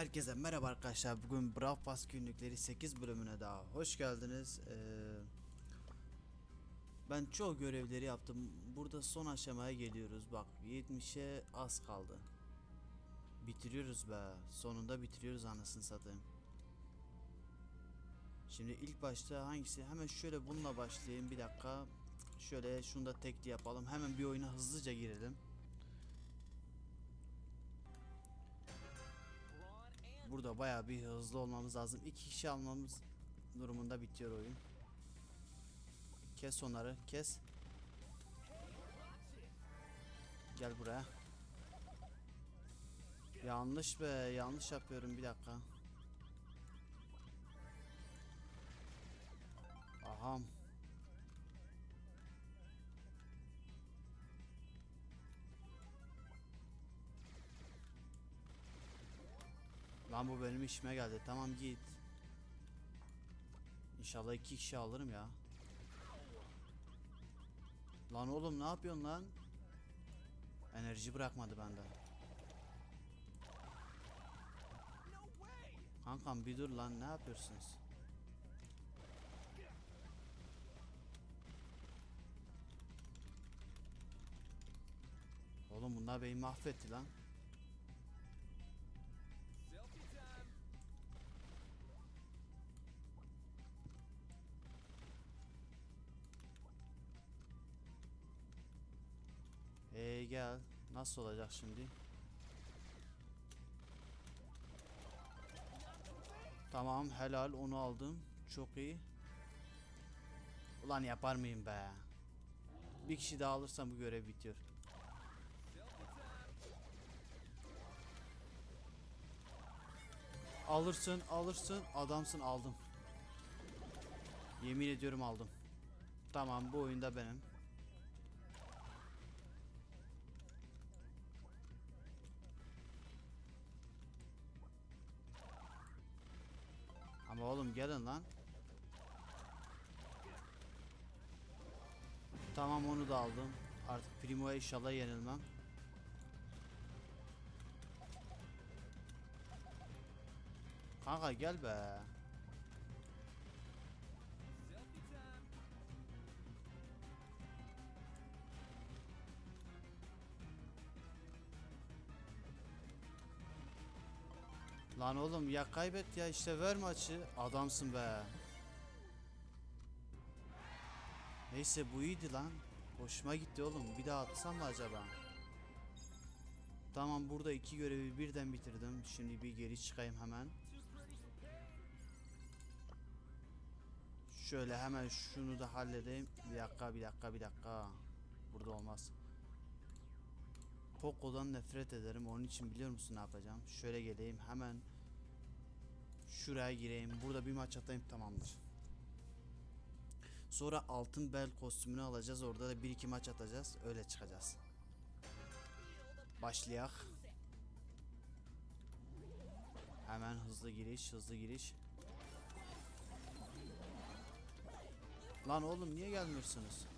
Herkese merhaba arkadaşlar. Bugün Brawl Pass günlükleri 8 bölümüne daha hoş geldiniz. Ee, ben çoğu görevleri yaptım. Burada son aşamaya geliyoruz. Bak 70'e az kaldı. Bitiriyoruz be. Sonunda bitiriyoruz anasını satayım. Şimdi ilk başta hangisi? Hemen şöyle bununla başlayayım. Bir dakika. Şöyle şunu da tekli yapalım. Hemen bir oyuna hızlıca girelim. Burada bayağı bir hızlı olmamız lazım. İki kişi almamız durumunda bitiyor oyun. Kes onları, kes. Gel buraya. Yanlış be, yanlış yapıyorum bir dakika. Aham. Lan bu benim işime geldi. Tamam git. İnşallah iki kişi alırım ya. Lan oğlum ne yapıyorsun lan? Enerji bırakmadı bende. Kankam bir dur lan ne yapıyorsunuz? Oğlum bunlar beni mahvetti lan. Gel. Nasıl olacak şimdi? Tamam helal onu aldım. Çok iyi. Ulan yapar mıyım be? Bir kişi daha alırsam bu görev bitiyor. Alırsın alırsın adamsın aldım. Yemin ediyorum aldım. Tamam bu oyunda benim. Ama oğlum gelin lan. Tamam onu da aldım. Artık Primo'ya inşallah yenilmem. Kanka gel be. Lan oğlum ya kaybet ya işte ver maçı. Adamsın be. Neyse bu iyiydi lan. Hoşuma gitti oğlum. Bir daha atsam mı acaba? Tamam burada iki görevi birden bitirdim. Şimdi bir geri çıkayım hemen. Şöyle hemen şunu da halledeyim. Bir dakika bir dakika bir dakika. Burada olmaz. Poco'dan nefret ederim. Onun için biliyor musun ne yapacağım? Şöyle geleyim hemen şuraya gireyim. Burada bir maç atayım tamamdır. Sonra altın bel kostümünü alacağız. Orada da bir iki maç atacağız. Öyle çıkacağız. Başlayak. Hemen hızlı giriş, hızlı giriş. Lan oğlum niye gelmiyorsunuz?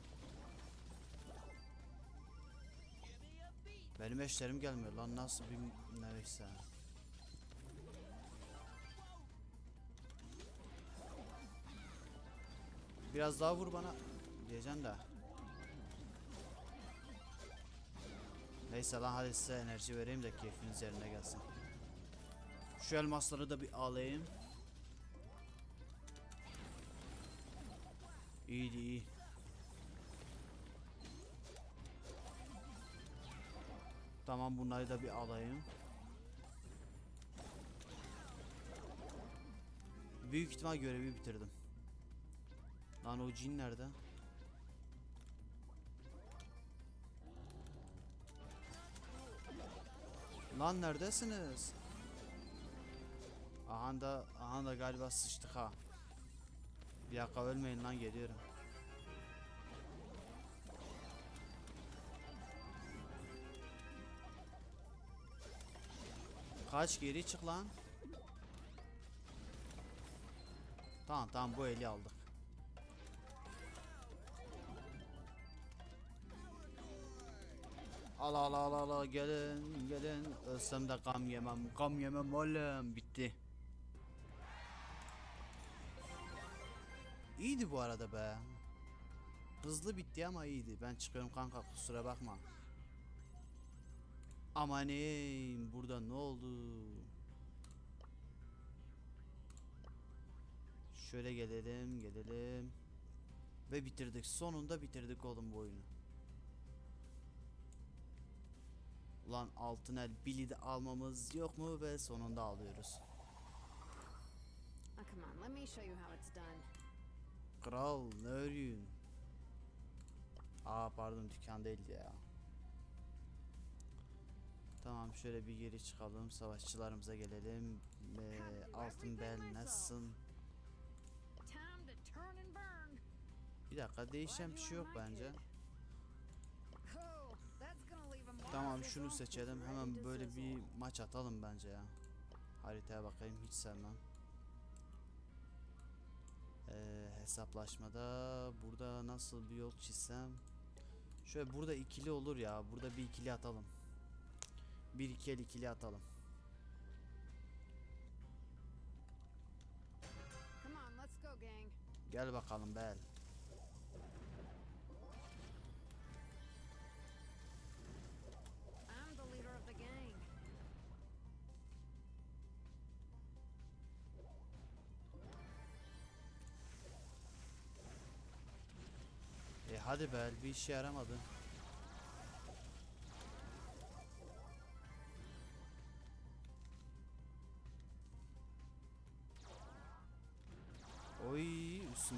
Benim eşlerim gelmiyor lan nasıl bir neyse. Biraz daha vur bana diyeceksin de. Neyse lan hadi size enerji vereyim de keyfiniz yerine gelsin. Şu elmasları da bir alayım. İyiydi iyi. Tamam bunları da bir alayım. Büyük ihtimal görevi bitirdim. Lan o cin nerede? Lan neredesiniz? Aha da, aha da galiba sıçtık ha. Bir dakika ölmeyin lan geliyorum. Kaç geri çık lan. Tamam tamam bu eli aldık. Al al al al al gelin gelin ölsem de gam yemem gam yemem oğlum bitti. İyiydi bu arada be. Hızlı bitti ama iyiydi. Ben çıkıyorum kanka kusura bakma. Amaneyim burada ne oldu? Şöyle gelelim gelelim. Ve bitirdik. Sonunda bitirdik oğlum bu oyunu. Ulan altın el Billy de almamız yok mu ve sonunda alıyoruz. Oh, come on, let me show you how it's done. Kral ne örüyorsun? Aa pardon dükkan değildi ya. Tamam şöyle bir geri çıkalım savaşçılarımıza gelelim. Ee, altın bel nasılsın? Bir dakika değişen bir şey yok bence. Tamam şunu seçelim hemen böyle bir maç atalım bence ya. Haritaya bakayım hiç sevmem. Ee, hesaplaşmada burada nasıl bir yol çizsem. Şöyle burada ikili olur ya. Burada bir ikili atalım. Bir iki el ikili atalım. Come on, let's go, gang. Gel bakalım Bel. I'm the leader of the gang. E hadi Bel bir işe yaramadı.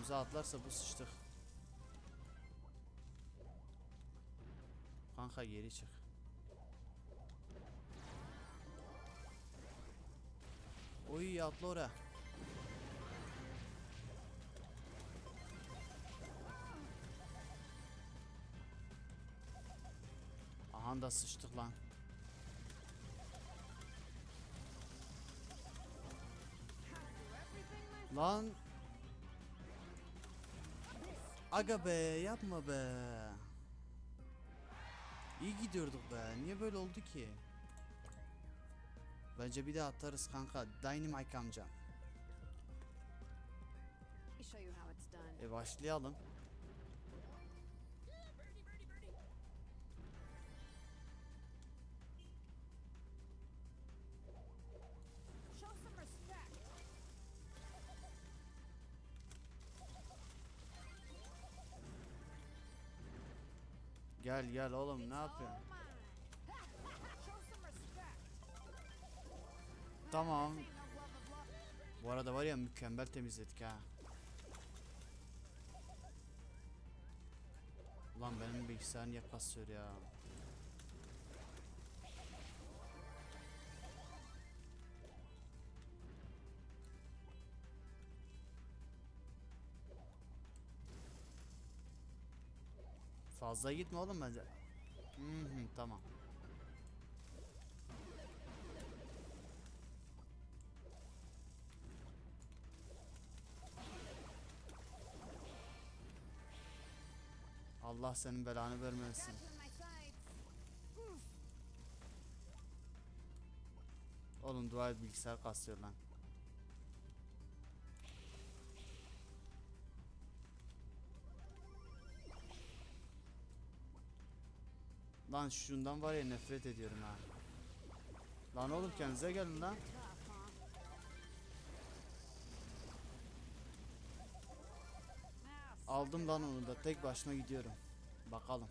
Üstümüze atlarsa bu sıçtık. Kanka geri çık. Oy atla oraya. Aha da sıçtık lan. Lan. Aga be yapma be. İyi gidiyorduk be. Niye böyle oldu ki? Bence bir daha atarız kanka. Dynamite amca. Let me show you how it's done. E başlayalım. Gel gel oğlum ne yapıyorsun? Tamam. Bu arada var ya mükemmel temizledik ha. Ulan benim bilgisayar niye kasıyor ya? Fazla gitme oğlum bence. Hı hı tamam. Allah senin belanı vermesin. Oğlum dua et bilgisayar kasıyor lan. Lan şundan var ya nefret ediyorum ha. Lan oğlum kendinize gelin lan. Aldım lan onu da tek başıma gidiyorum. Bakalım.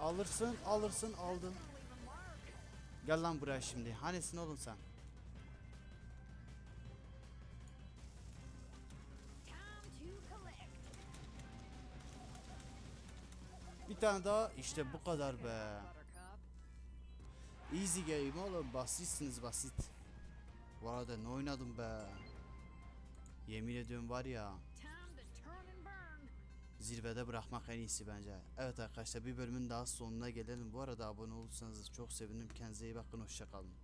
Alırsın alırsın aldın. Gel lan buraya şimdi. Hanesin oğlum sen? Bir tane daha işte bu kadar be. Easy game oğlum basitsiniz basit. Bu arada ne oynadım be. Yemin ediyorum var ya. Zirvede bırakmak en iyisi bence. Evet arkadaşlar bir bölümün daha sonuna gelelim. Bu arada abone olursanız çok sevinirim. Kendinize iyi bakın. Hoşçakalın.